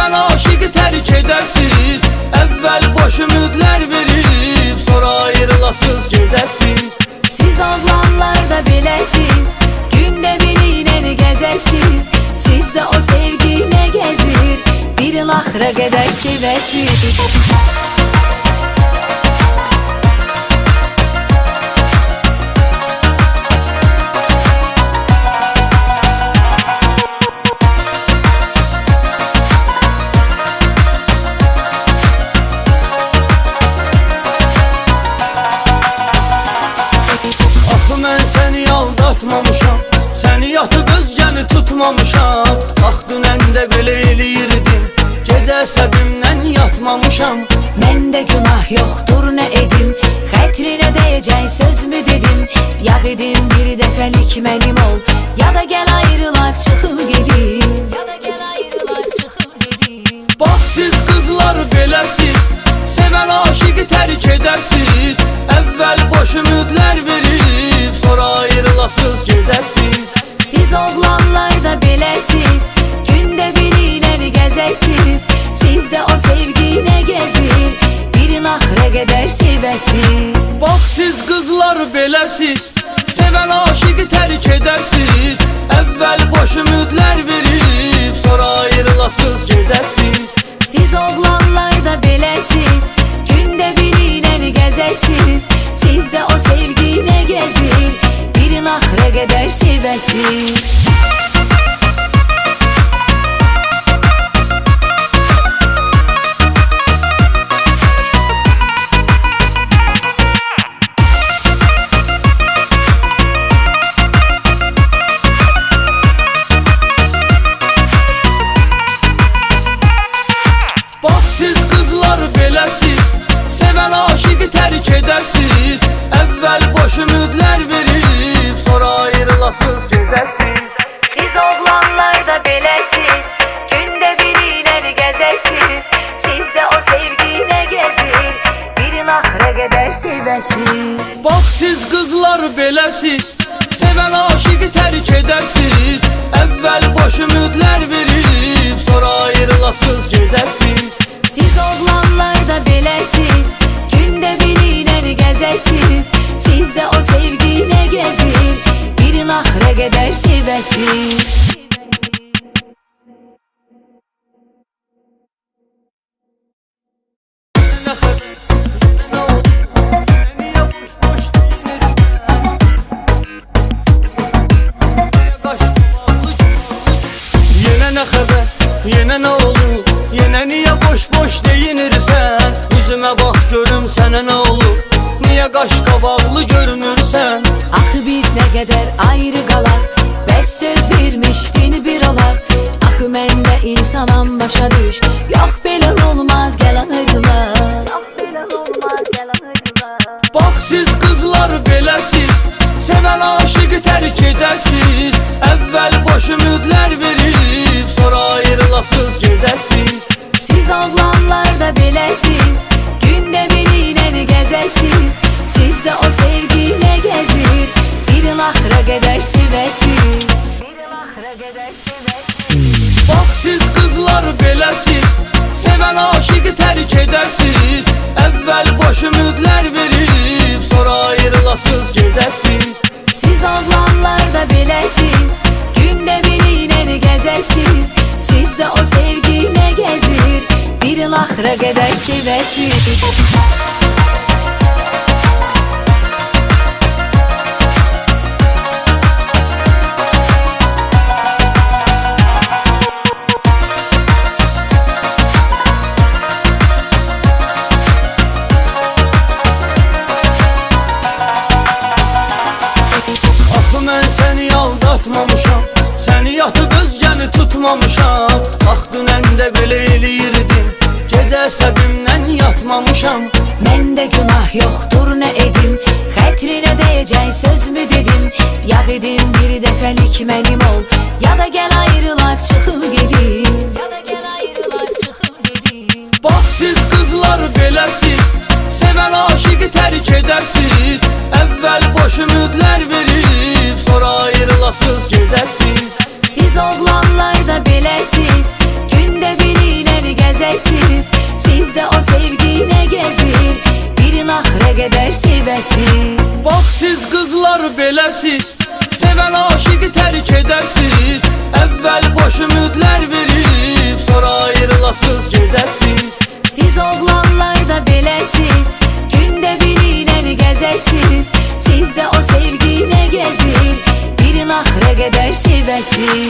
Sevən aşıqı tərk edəsiz Əvvəl boş ümidlər verib Sonra ayrılasız gedəsiz Siz oğlanlar da beləsiz Gündə birinəni gəzəsiz Siz də o sevgiyle gəzir Bir il axıra qədər sevəsiz aldatmamışam Səni yatıb özgəni tutmamışam. Ax dünəndə belə eləyirdim Gecə səbimdən yatmamışam. Məndə günah yoxdur nə edim Xətrinə dəyəcək söz mü dedim Ya dedim bir dəfəlik mənim ol. Ya da gəl ayrılaq çıxıb gedim Ya da gəl ayrılaq çıxıb gedim Bax siz qızlar beləsiz. Sevən aşıqı tərk edəsiz Əvvəl boş ümidlər verib Sonra ayrılasız gedəsiz Siz oğlanlar da beləsiz Gündə birinəni gəzəsiz Siz də o sevgiyle gəzir Bir il axıra qədər sevəsiz Bax siz qızlar beləsiz Sevən aşıqı tərk edəsiz qızlar beləsiz Sevən aşıqı tərk edəsiz Əvvəl boş ümidlər verib Sonra ayrılasız gedəsiz Siz oğlanlar da beləsiz Gündə birinəni gəzəsiz Siz də o sevgiyle gəzir Bir il axıra qədər Niyə qaş qabaqlı görünürsən Axı biz nə qədər ayrı qalaq Bəs söz vermişdin bir olar Axı mən də insanam başa düş. Yox belə olmaz gəl ayrılaq Bax siz qızlar beləsiz Sevən aşıqı tərk edəsiz Əvvəl boş ümidlər verib Sonra ayrılasız gedəsiz Siz oğlanlar da beləsiz Gündə birinəni gəzəsiz Siz də o sevgiyle gəzir Bir Bir il axıra qədər sevəsiz. Bax siz qızlar beləsiz Sevən aşıqı tərk edəsiz Əvvəl boş ümidlər verib Sonra ayrılasız gedəsiz Siz oğlanlar da beləsiz Gündə birinəni gəzəsiz Siz də o sevgiyle gəzir Bir il axıra qədər sevəsiz dedim bir dəfəlik mənim ol. Ya da gəl ayrılaq çıxıb gedim Ya da gəl ayrılaq çıxıb gedim Bax siz qızlar beləsiz Sevən aşıqı tərk edərsiz Əvvəl boş ümidlər verib Sonra ayrılasız gedəsiz Siz oğlanlar da beləsiz Gündə biri ilə gəzəsiz Sizdə o sevgi nə gəzir Birin axıra qədər sevəsiz Bax siz qızlar beləsiz Sevən aşıqı tərk edərsiz Əvvəl boş ümidlər verib Sonra ayrılasız gedəsiz Siz oğlanlar da beləsiz Gündə biri ilə gəzəsiz Sizdə o sevgi nə gəzir Birin axıra qədər sevəsiz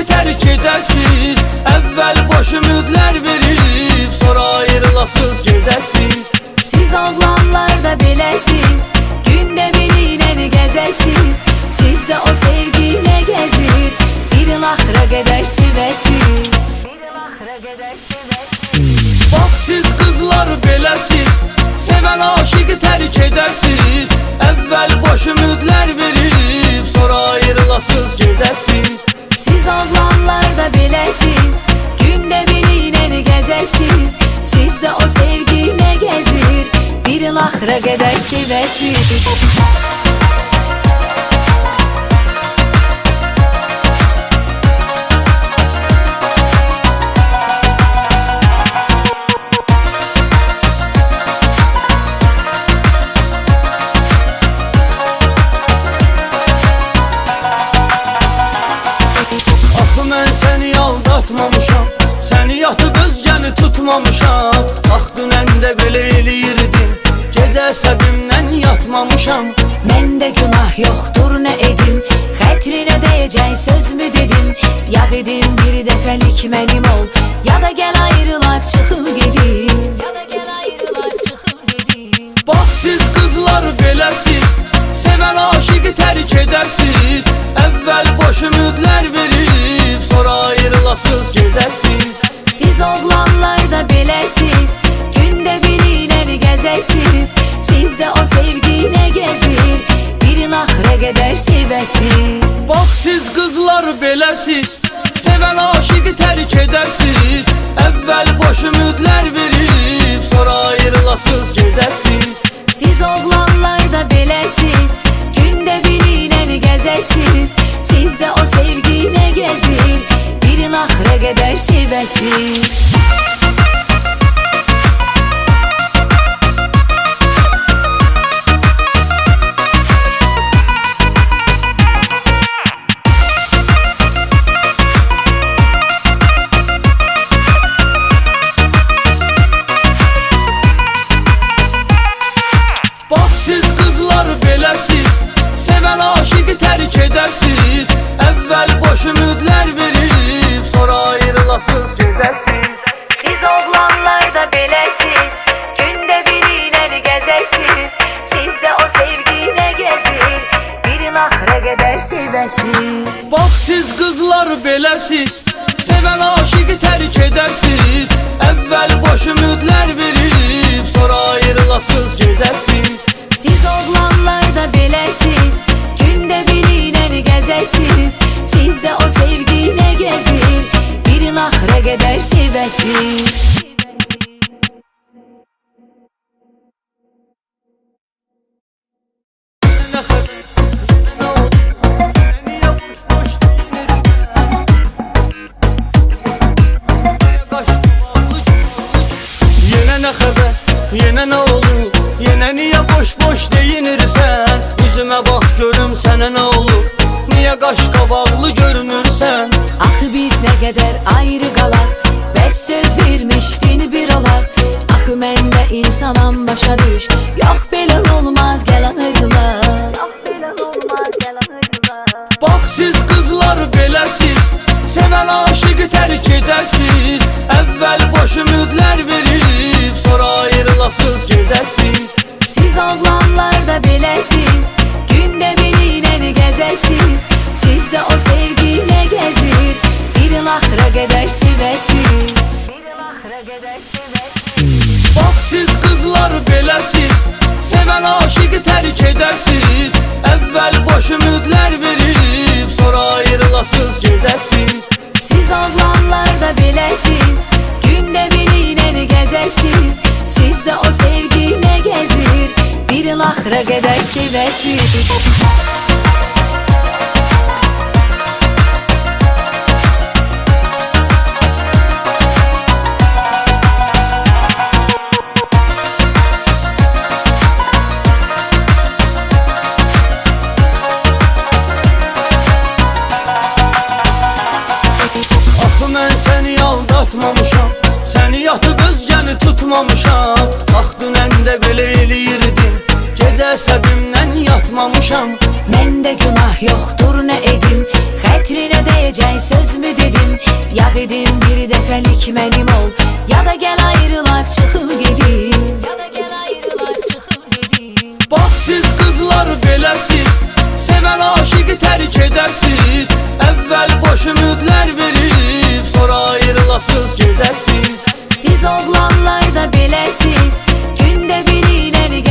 aşıqı tərk edəsiz Əvvəl boş ümidlər verib Sonra ayrılasız gedəsiz Siz oğlanlar da beləsiz Gündə ilə gəzəsiz Sizdə o sevgi nə gəzir Birin axıra qədər sevəsiz Birin axıra qədər sevəsiz Bax siz qızlar beləsiz Sevən aşıqı tərk edəsiz Əvvəl boş ümidlər verib Sonra ayrılasız gedəsiz Siz oğlanlar da beləsiz Gündə biri ilə gəzəsiz Sizdə o sevgi nə gəzir Birin axıra qədər mənim ol? Ya da gəl ayrılaq çıxıb gedim Ya da gəl ayrılaq çıxıb gedim Bax siz qızlar beləsiz Sevən aşıqı tərk edərsiz Əvvəl boş ümidlər verib Sonra ayrılasız gedəsiz Siz oğlanlar da beləsiz Gündə biri ilə gəzəsiz Sizdə o sevgi nə gəzir Birin axıra qədər sevəsiz Bax siz qızlar beləsiz Sevən aşıqı tərk edərsiz Əvvəl boş ümidlər verib Sonra ayrılasız gedəsiz Siz oğlanlar da beləsiz Gündə biri ilə gəzəsiz Sizdə o sevgi nə gəzir Birin axıra qədər sevəsiz beləsiz Sizdə o sevgi nə gəzir Birin axıra qədər tutmamışam Ax dünəndə belə eləyirdin Gecə səbimdən yatmamışam. Məndə günah yoxdur nə edim Xətrinə dəyəcək söz mü dedim Ya dedim bir dəfəlik mənim ol. Ya da gəl ayrılaq çıxıb gedim Ya da gəl ayrılaq çıxıb gedim Bax siz qızlar beləsiz Sevən aşığı tərk edərsiz Əvvəl boş ümidlər verib Sonra ayrılasız gedəsiz Siz oğlanlar da beləsiz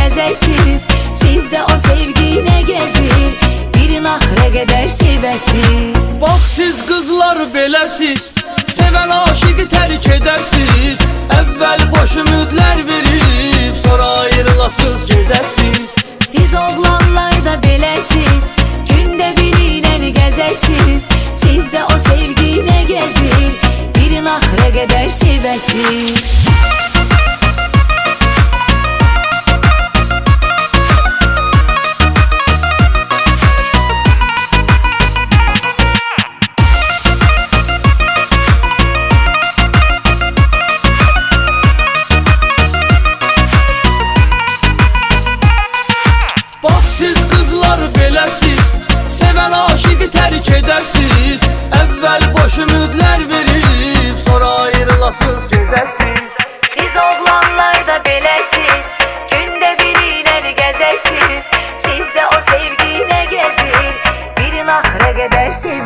ilə gəzəsiz Sizdə o sevgi nə gəzir Birin axıra qədər sevəsiz Bax siz qızlar beləsiz Sevən aşığı tərk edərsiz Əvvəl boş ümidlər verib Sonra ayrılasız gedəsiz Siz oğlanlar da beləsiz Gündə biri ilə gəzəsiz Sizdə o sevgi nə gəzir Birin axıra qədər sevəsiz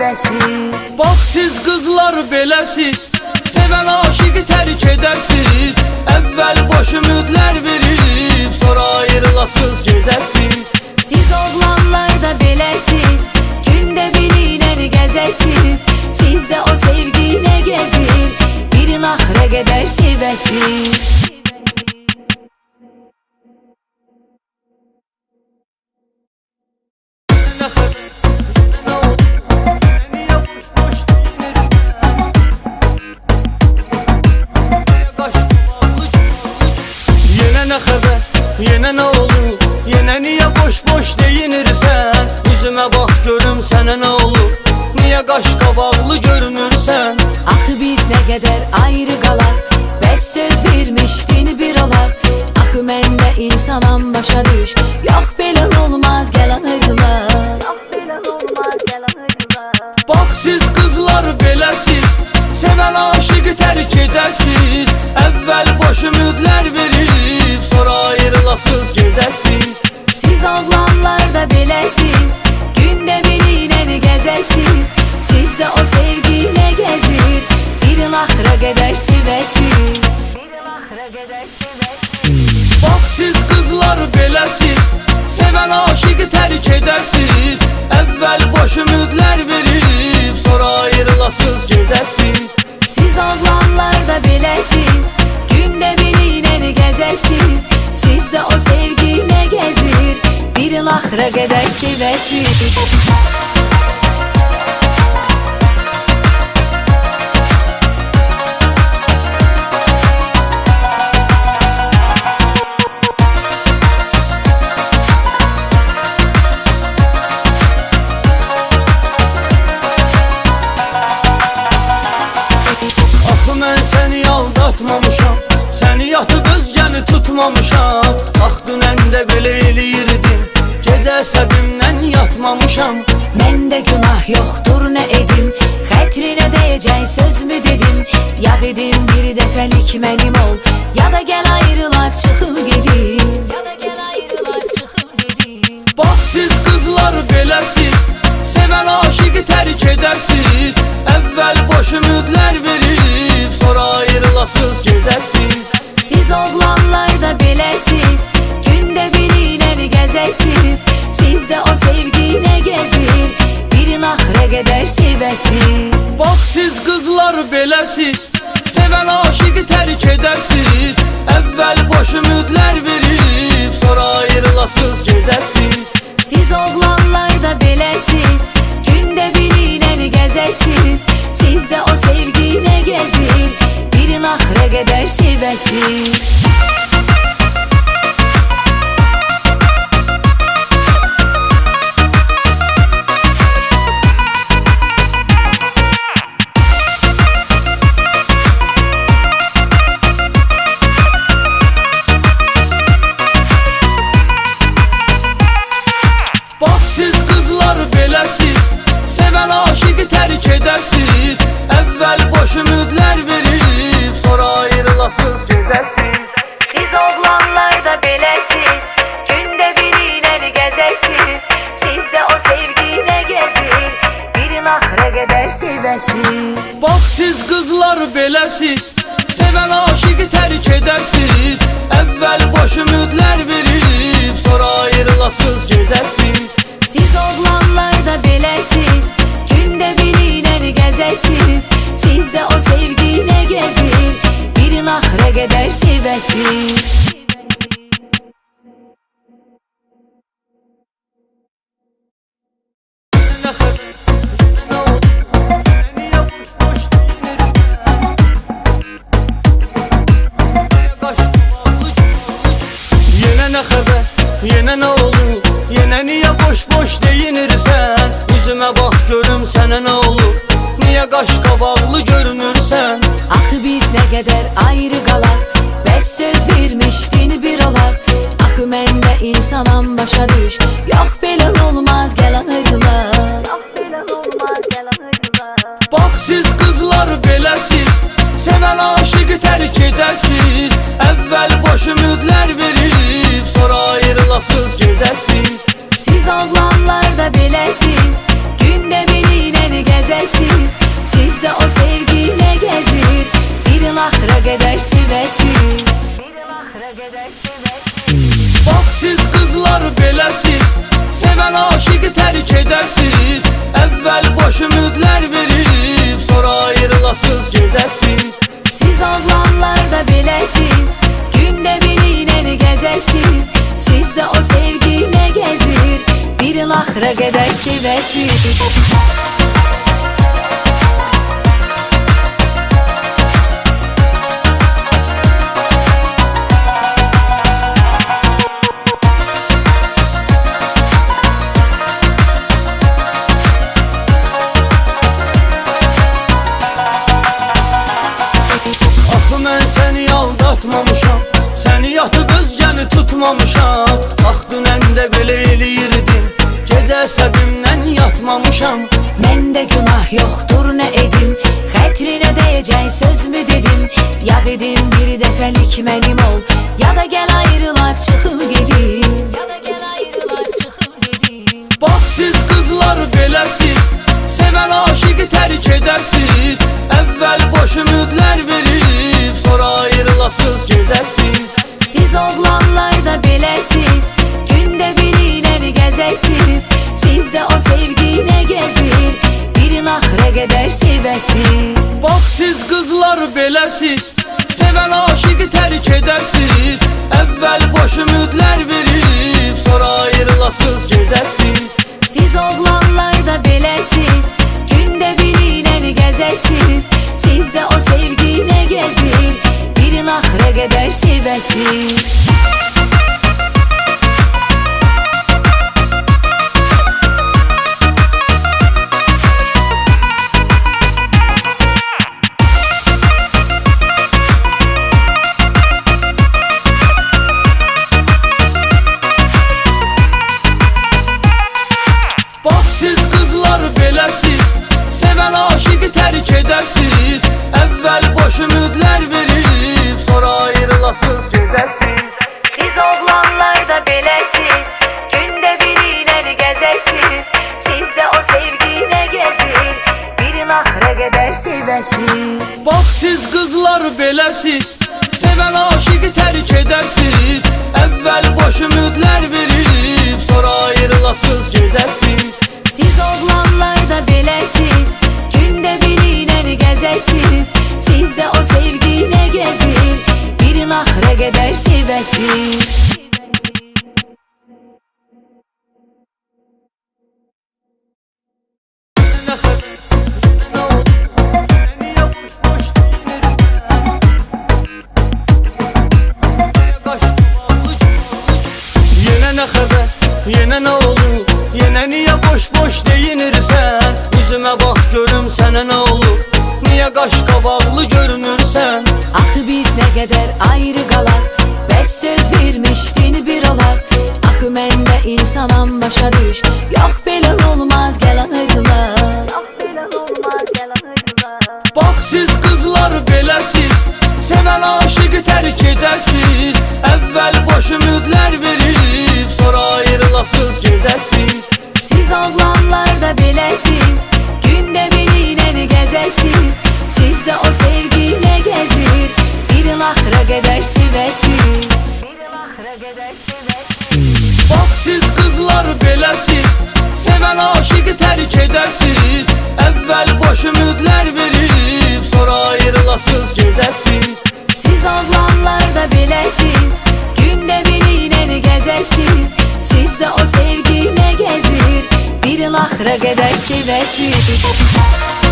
qədər sevəsiz Bax siz qızlar beləsiz Sevən aşığı tərk edərsiz. Əvvəl boş ümidlər verib Sonra ayrılasız gedəsiz. Siz oğlanlar da beləsiz Gündə biri ilə gəzəsiz. Sizdə o sevgi nə gəzir Birin axıra qədər sevəsiz Yine ne olur Yine niye boş boş değinirsen? Yüzüme bak görüm sana ne olur. Niye kaş kabağlı görünürsen? Axı biz nə qədər ayrı qalaq Bəs söz vermişdin bir olaq Axı mən də insanam başa düş. Yox belə olmaz gəl ayrıla Bak siz kızlar beləsiz Sevən aşığı tərk edərsiz ayrılasız gedəsiz Siz oğlanlar da beləsiz Gündə biri ilə gəzəsiz gəzəsiz Sizdə o sevgi nə gəzir Bir il axıra qədər Bir sevəsiz Bak siz kızlar beləsiz Seven aşığı terk edersiz Evvel boş ümidler verip Sonra ayrılasız gedəsiz Siz oğlanlar da beləsiz Gündə bir ilə gəzəsiz Bir il axıra mənim ol? Ya da gəl ayrılaq çıxıb gedim Ya da gəl ayrılaq çıxıb gedim Bax siz qızlar beləsiz Sevən aşığı tərk edərsiz Əvvəl boş ümidlər verib Sonra ayrılasız gedəsiz Siz oğlanlar da beləsiz Gündə bir ilə gəzəsiz Sizdə o sevgi nə gəzir Bir il axıra qədər sevəsiz Bax siz qızlar beləsiz Sevən aşığı tərk edərsiz Əvvəl boş ümidlər verib Sonra ayrılasız gedəsiz Siz oğlanlar da beləsiz Gündə bir ilə gəzəsiz Sizdə o sevgi nə gəzir Bir il axıra qədər sevəsiz kaş kavallı Yine ne haber Yine ne olur Yine niye boş boş deyinirsen Yüzüme bak görüm sana ne olur? Niye kaş kavallı görünürsen? Axı biz nə qədər ayrı qalaq Bəs söz vermişdin bir olaq Axı mən də insanam başa düş. Yox belə olmaz gəl ayrılaq Bak siz kızlar beləsiz Sevən aşığı tərk edərsiz Əvvəl boş ümidlər verib Sonra ayrılasız gedəsiz Siz oğlanlar da beləsiz kızlar beləsiz Sevən aşığı tərk edərsiz Əvvəl boş ümidlər verib Sonra ayrılasız gedəsiz Siz oğlanlar da beləsiz Gündə bir ilə gəzəsiz Sizdə o sevgi nə gəzir Bir il axıra qədər sevəsiz gedər sevəsiz Baxsız qızlar beləsiz Sevən aşıqı tərk edərsiz Əvvəl boş ümidlər verib Sonra ayrılasız gedəsiz Siz oğlanlar da beləsiz Gündə bir ilə gəzəsiz Sizdə o sevgi nə gəzir Birin axıra qədər sevəsiz qızlar beləsiz Sevən aşıqı tərk edərsiz Əvvəl boş ümidlər verib Sonra ayrılasız gedəsiz Siz oğlanlar da beləsiz Günde biriyle gezəsiz Sizde o sevgi ne gezir Birin ahıra kadar sevəsiz Yenə nə xəbər, yenə nə oldu, yenə niyə boş-boş deyinirsən? Üzümə bax görüm sənə nə olub, niyə qaşqabaqlı görünürsən? Axı biz ne kadar ayrı qalaq Bəs söz vermişdin bir olaq Axı mən də insanam başa düş. Yox belə olmaz gəl ayrılaq Bax siz qızlar beləsiz Sevən aşıqı tərk edəsiz Əvvəl boş ümidlər verib Sonra ayrılasız gedəsiz Siz oğlanlar da beləsiz Günde biriyle gezəsiz Sizde o sevgi ne gezir Birin ahıra kadar sevəsiz Birin ahıra kadar sevəsiz Bax siz qızlar beləsiz Sevən aşıqı tərk edəsiz ahıra kadar sevəsiz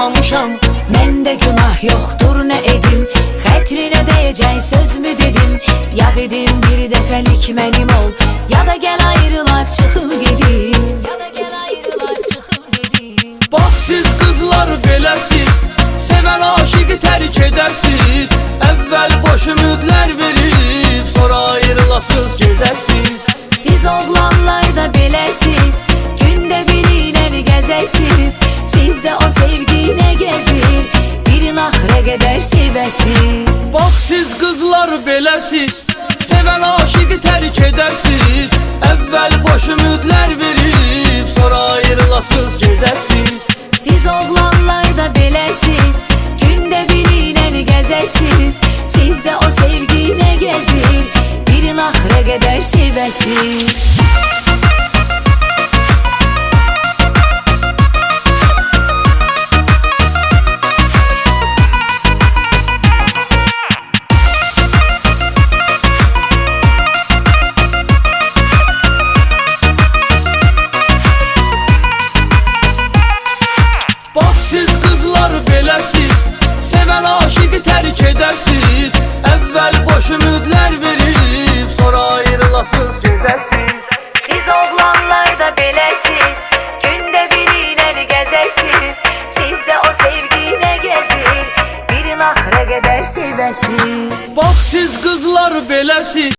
yatmamışam Məndə günah yoxdur nə edim? Xətrinə dəyəcək söz mü dedim? Ya dedim bir dəfəlik mənim ol. Ya da gəl ayrılaq çıxıb gedim. Ya da gəl ayrılaq çıxıb gedim. Bax siz qızlar beləsiz Sevən aşıqı tərk edəsiz Əvvəl boş ümidlər verib Sonra ayrılasız gedəsiz Siz oğlanlar da beləsiz Günde biriyle gezəsiz Sizde o sevgi ne gezir? Birin ahıra kadar sevəsiz Bax siz qızlar beləsiz Sevən aşıqı tərk edəsiz Əvvəl boş ümidlər verib Sonra ayrılasız gedəsiz Siz oğlanlar da beləsiz Günde biriyle gezəsiz Sizde o sevgi ne gezir? Birin ahıra kadar sevəsiz